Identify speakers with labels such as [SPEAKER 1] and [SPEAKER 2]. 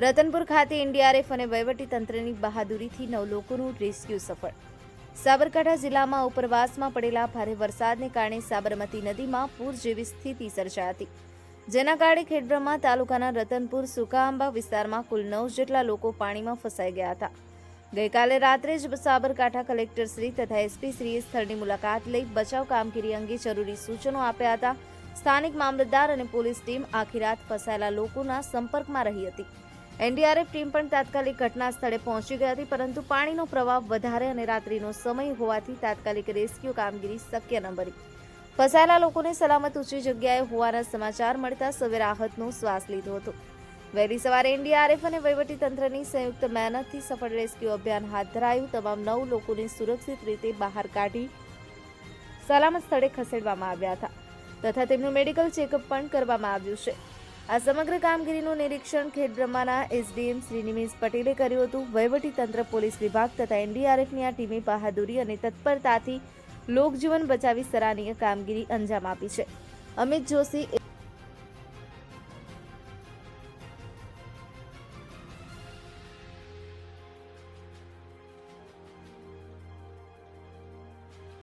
[SPEAKER 1] રતનપુર ખાતે એનડીઆરએફ અને વહીવટીતંત્રની બહાદુરીથી નવ લોકોનું રેસ્ક્યુ સફળ. સાબરકાંઠા જિલ્લામાં ઉપરવાસમાં પડેલા ભારે વરસાદને કારણે સાબરમતી નદીમાં પૂર જેવી સ્થિતિ સર્જાઈ હતી. જેના કારણે ખેડબ્રહ્મા તાલુકાના રતનપુર સુકાઆંબા વિસ્તારમાં કુલ નવ જેટલા લોકો પાણીમાં ફસાઈ ગયા હતા. ગઈકાલે રાત્રે જ સાબરકાંઠા કલેક્ટર શ્રી તથા એસપી શ્રીએ સ્થળની મુલાકાત લઈ બચાવ કામગીરી અંગે જરૂરી સૂચનો આપ્યા હતા. સ્થાનિક મામલતદાર અને પોલીસ ટીમ આખી રાત ફસાયેલા લોકોના સંપર્કમાં રહી હતી. એનડીઆરએફ ટીમ પણ તાત્કાલિક ઘટના સ્થળે પહોંચી ગઈ હતી, પરંતુ પાણીનો પ્રવાહ વધારે અને રાત્રિનો સમય હોવાથી તાત્કાલિક રેસ્ક્યુ કામગીરી શક્ય ન બની. ફસાયેલા લોકોને સલામત ઊંચી જગ્યાએ હોવાના સમાચાર મળતા સૌએ રાહતનો શ્વાસ લીધો હતો. વહેલી સવારે એનડીઆરએફ અને વહીવટીતંત્રની સંયુક્ત મહેનતથી સફળ રેસ્ક્યુ અભિયાન હાથ ધરાયું, તમામ નવ લોકોને સુરક્ષિત રીતે બહાર કાઢી સલામત સ્થળે ખસેડવામાં આવ્યા હતા, તથા તેમનું મેડિકલ ચેકઅપ પણ કરવામાં આવ્યું છે. આ સમગ્ર કામગીરીનું નિરીક્ષણ ખેડબ્રહ્માના એસડીએમ શ્રી નિમેશ પટેલે કર્યું હતું. વહીવટીતંત્ર, પોલીસ વિભાગ તથા એનડીઆરએફની આ ટીમે બહાદુરી અને તત્પરતાથી લોકજીવન બચાવી સરાહનીય કામગીરી અંજામ આપી છે. અમિત જોશી